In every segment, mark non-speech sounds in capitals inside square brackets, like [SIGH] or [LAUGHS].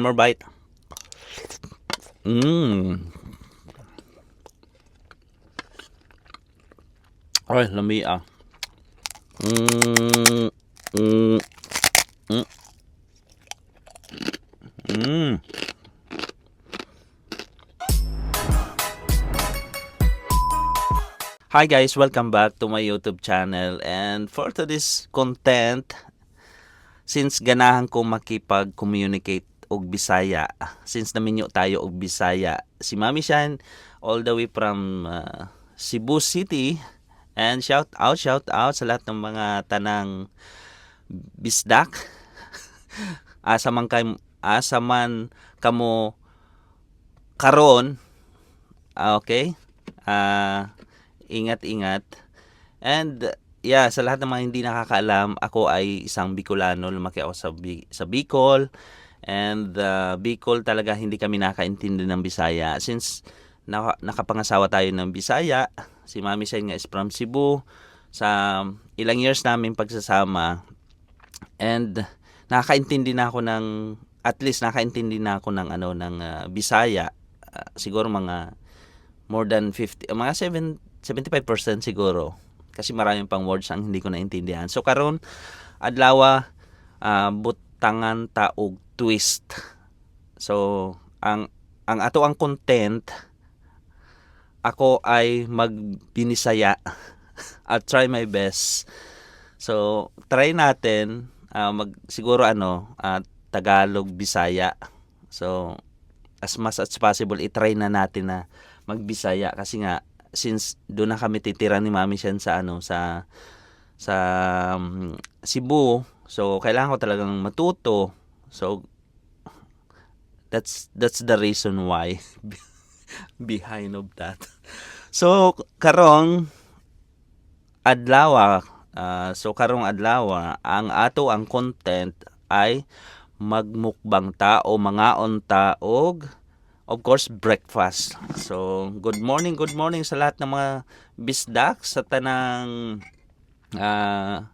More bite. Mmm. Ay, lami ah. Mmm. Mmm. Mmm. Mmm. Hi guys, welcome back to my YouTube channel and for today's content since ganahan ko makipag-communicate og Bisaya. Since naminyo tayo og Bisaya si Mami Shan all the way from uh, Cebu City. And shout out shout out sa lahat ng mga tanang bisdak. [LAUGHS] Asa man kay asa man kamo karon. Ah, okay. Ah ingat-ingat. And yeah, sa lahat ng mga hindi nakakaalam, ako ay isang Bicolano, lumaki ako sa, Bi- sa Bicol. And uh, Bicol talaga hindi kami nakaintindi ng Bisaya. Since naka, nakapangasawa tayo ng Bisaya, si Mami Sen nga is from Cebu. Sa ilang years namin pagsasama, and nakakaintindi na ako ng at least nakaintindi na ako ng ano ng uh, Bisaya Uh, siguro mga more than 50 uh, mga 7 75% siguro kasi maraming pang words ang hindi ko naintindihan so karon adlaw uh, butangan taog twist. So ang ang ato ang content ako ay magbinisaya. [LAUGHS] I'll try my best. So try natin uh, mag siguro ano uh, Tagalog Bisaya. So as much as possible i-try na natin na magbisaya. Kasi nga since doon na kami titira ni Mami Shen sa ano sa sa um, Cebu so kailangan ko talagang matuto. So that's that's the reason why [LAUGHS] behind of that so karong adlaw uh, so karong adlaw ang ato ang content ay magmukbang ta o mga onta og of course breakfast. So good morning, good morning sa lahat ng mga bisdak sa tanang uh,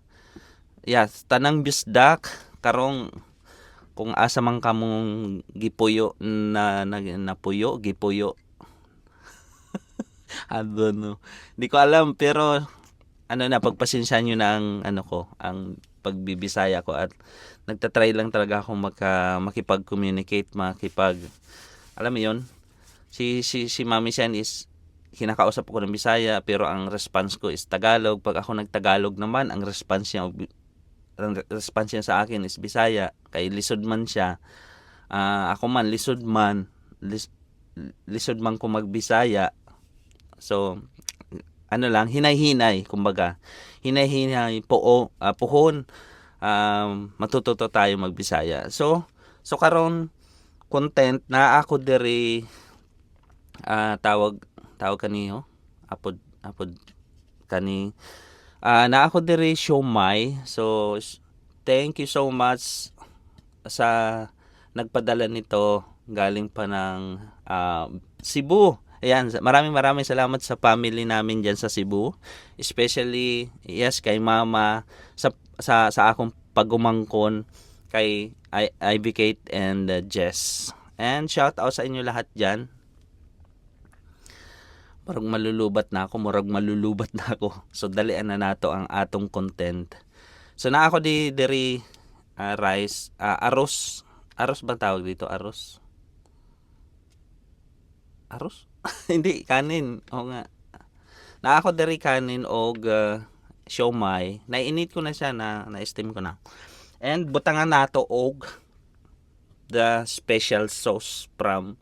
yeah, tanang bisdak karong kung asa man kamong gipuyo na, na napuyo, gipuyo. [LAUGHS] I don't know. Hindi ko alam pero ano na pagpasensyahan niyo na ang ano ko, ang pagbibisaya ko at nagtatry lang talaga akong maka, makipag-communicate, makipag alam mo yon si si si Mami Sen is kinakausap ko ng Bisaya pero ang response ko is Tagalog pag ako nagtagalog naman ang response niya ang response niya sa akin is Bisaya kay lisod man siya. Uh, ako man lisod man lis, lisod man ko magbisaya. So ano lang hinay-hinay kumbaga. Hinay-hinay po uh, puhon um, matututo tayo magbisaya. So so karon content na ako diri uh, tawag tawag kaniho apod apod kani uh, na ako diri siomay so thank you so much sa nagpadala nito galing pa ng uh, Cebu Ayan, maraming maraming salamat sa family namin diyan sa Cebu. Especially yes kay mama sa sa sa akong pagumangkon kay I, Ivy Kate and uh, Jess. And shout out sa inyo lahat dyan. Murag malulubat na ako, murag malulubat na ako. [LAUGHS] So dalian na nato ang atong content. So na ako di diri uh, rice, uh, aros. Aros ba tawag dito? Aros? Aros? [LAUGHS] Hindi, kanin. O nga. Na ako diri kanin og uh, siomay. Nainit ko na siya na na-steam ko na. And butangan nato og the special sauce from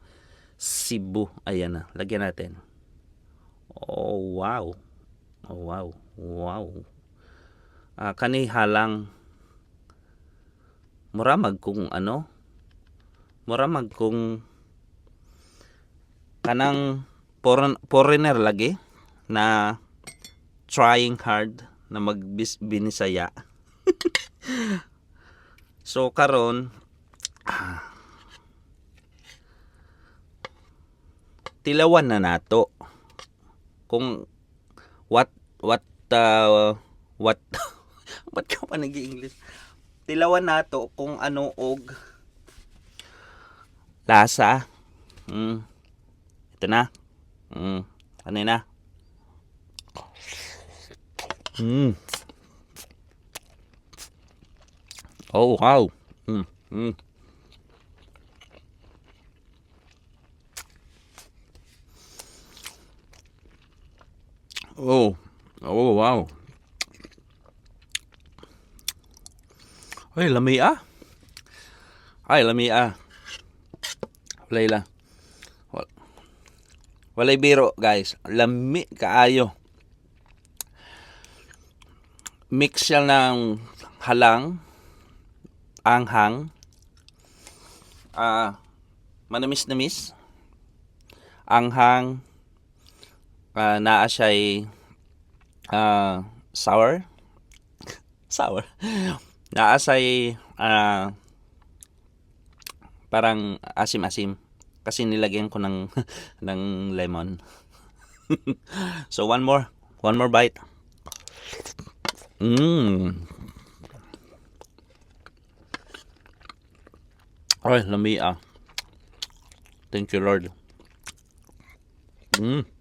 Cebu. Ayan na, lagyan natin. Oh, wow. Oh, wow. Wow. Uh, kani halang muramag kung ano muramag kung kanang foreign, foreigner lagi na trying hard na magbinisaya [LAUGHS] So karon tilawan na nato kung what what uh, what [LAUGHS] what ka pa nag english tilawan nato kung ano og lasa. Mm. Ito na. Mm. Ano na? Mm. Oh, wow. Mm. Mm. Oh. Oh, wow. Ay, lami ah. Ay, lami ah. Walay lang. Wal Walay biro, guys. Lami kaayo. Mix siya ng halang, anghang, ah, manamis-namis, anghang, ah, naa siya'y ah, sour. [LAUGHS] sour. Naa siya'y ah, parang asim-asim kasi nilagyan ko ng [LAUGHS] ng lemon. [LAUGHS] so one more, one more bite. Mmm. Ay, lami ah. Thank you, Lord. Mmm.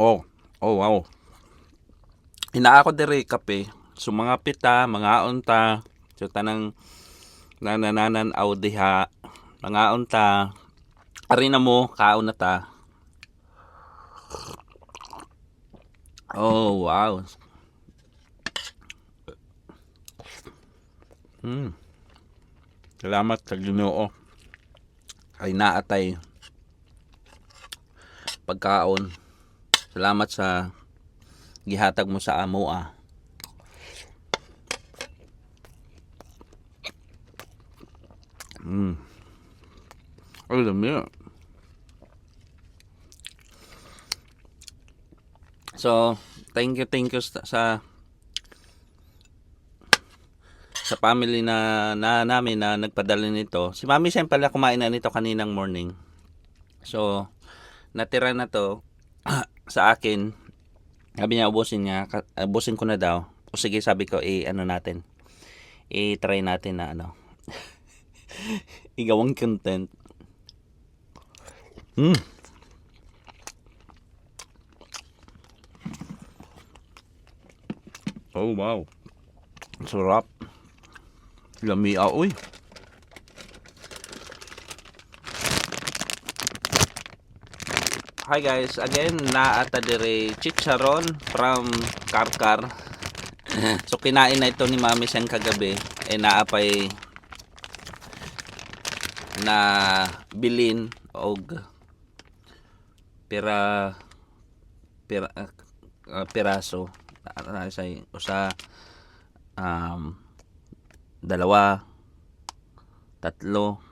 Oh, oh wow. Ina ako diri kape. So mga pita, mga unta, so tanang nanananan aw diha, mga unta, ari na mo kaon na ta. Oh, wow. Hmm. Salamat sa Ginoo. Ay naatay pagkaon. Salamat sa gihatag mo sa amo ah. Mm. Ay, dami ah. So, thank you, thank you sa sa family na, na namin na nagpadala nito. Si Mami siyempre pala kumain na nito kaninang morning. So, natira na to [CLEARS THROAT] sa akin. Sabi niya, ubusin niya. Ubusin ko na daw. O sige, sabi ko, eh, ano natin. I-try natin na ano. [LAUGHS] Igawang content. Mm. Oh, wow. Sarap. Lami ah, uy. Hi guys, again naata dire chicharon from Karkar. [LAUGHS] so kinain na ito ni Mami siyang kagabi. Eh naapay na bilin og pira pira uh, piraso. Na sa usa um, dalawa tatlo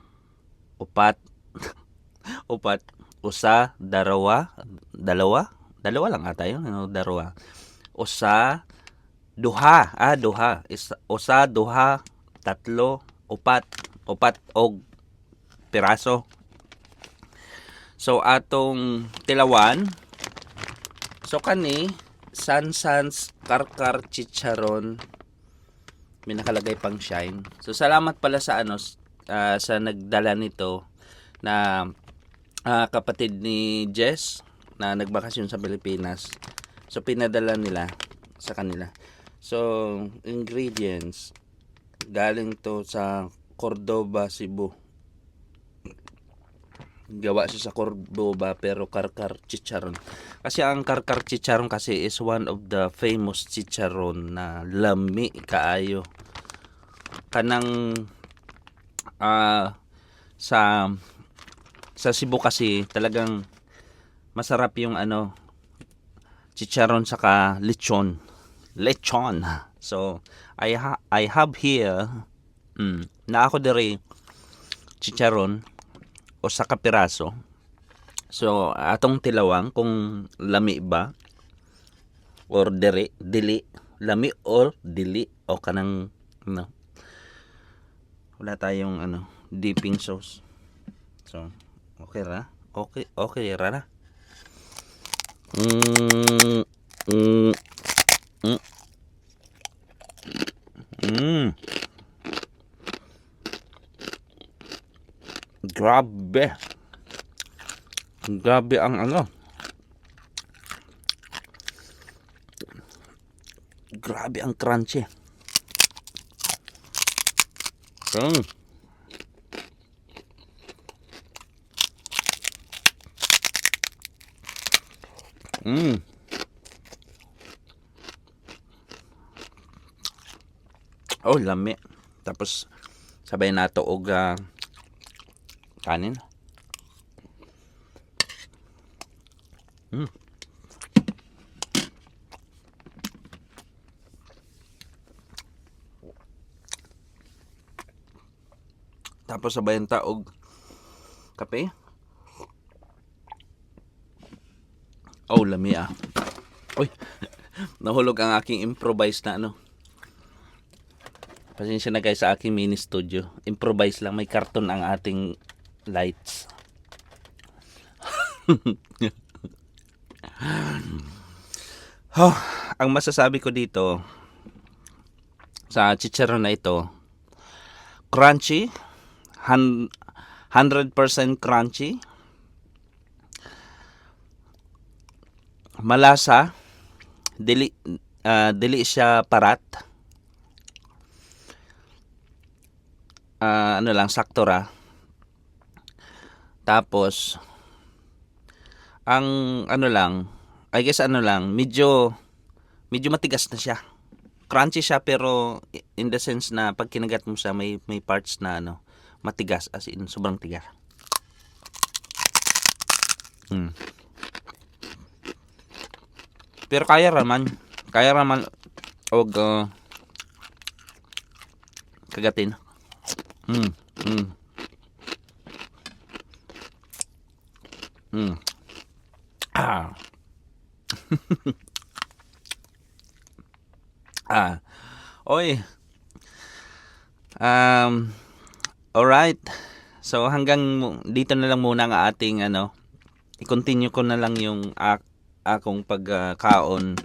upat. [LAUGHS] Upat usa darawa dalawa? Dalawa lang ata yun ano darawa. Usa duha. Ah duha. Isa, usa duha tatlo upat upat og piraso. So atong tilawan. So kani san sans karkar chicharon may nakalagay pang shine. So salamat pala sa ano ah, sa nagdala nito na ah, kapatid ni Jess na nagbakasyon sa Pilipinas. So pinadala nila sa kanila. So ingredients galing to sa Cordoba, Cebu. Gawa siya sa Cordoba pero karkar chicharon. Kasi ang karkar chicharon kasi is one of the famous chicharon na lami kaayo. Kanang ah sa sa Cebu kasi talagang masarap yung ano chicharon saka lechon. Lechon. So I ha- I have here mm, na ako diri chicharon o saka piraso. So atong tilawang kung lami ba or diri dili lami or dili o kanang ano wala tayong ano dipping sauce. So okay ra okay okay ra na mm, mm, mm. Mm. Grabe. Grabe ang ano. Grabe ang crunchy. Mm. Mm. Oh, lami. Tapos sabay nato og ah, kanin. Mm. Tapos sabayan ta og kape. Oh, lami ah. Uy, [LAUGHS] nahulog ang aking improvise na ano. Pasensya na guys sa aking mini studio. Improvise lang, may karton ang ating lights. [LAUGHS] oh, ang masasabi ko dito sa chicharon na ito, crunchy, hun- 100% crunchy, malasa, dili, ah, dili siya parat, ah, ano lang, sakto ra. Tapos, ang ano lang, I guess ano lang, medyo, medyo matigas na siya. Crunchy siya pero in the sense na pag kinagat mo siya, may, may parts na ano, matigas as in sobrang tigas. Hmm. Pero kaya raman, kaya raman og uh, kagatin. Mm. Mm. Mm. Ah. [LAUGHS] ah. Oy. Um Alright. So hanggang dito na lang muna ang ating ano, i-continue ko na lang yung ak- akong pagkaon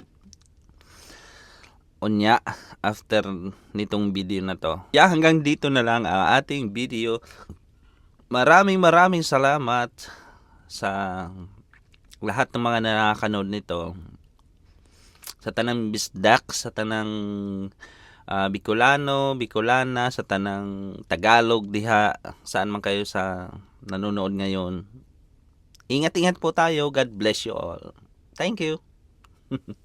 unya after nitong video na to. Yeah, hanggang dito na lang ang ating video. Maraming maraming salamat sa lahat ng mga nakakanood nito. Sa tanang bisdak, sa tanang ah, Bicolano, Bicolana, sa tanang Tagalog diha, saan man kayo sa nanonood ngayon. Ingat-ingat po tayo. God bless you all. Thank you. [LAUGHS]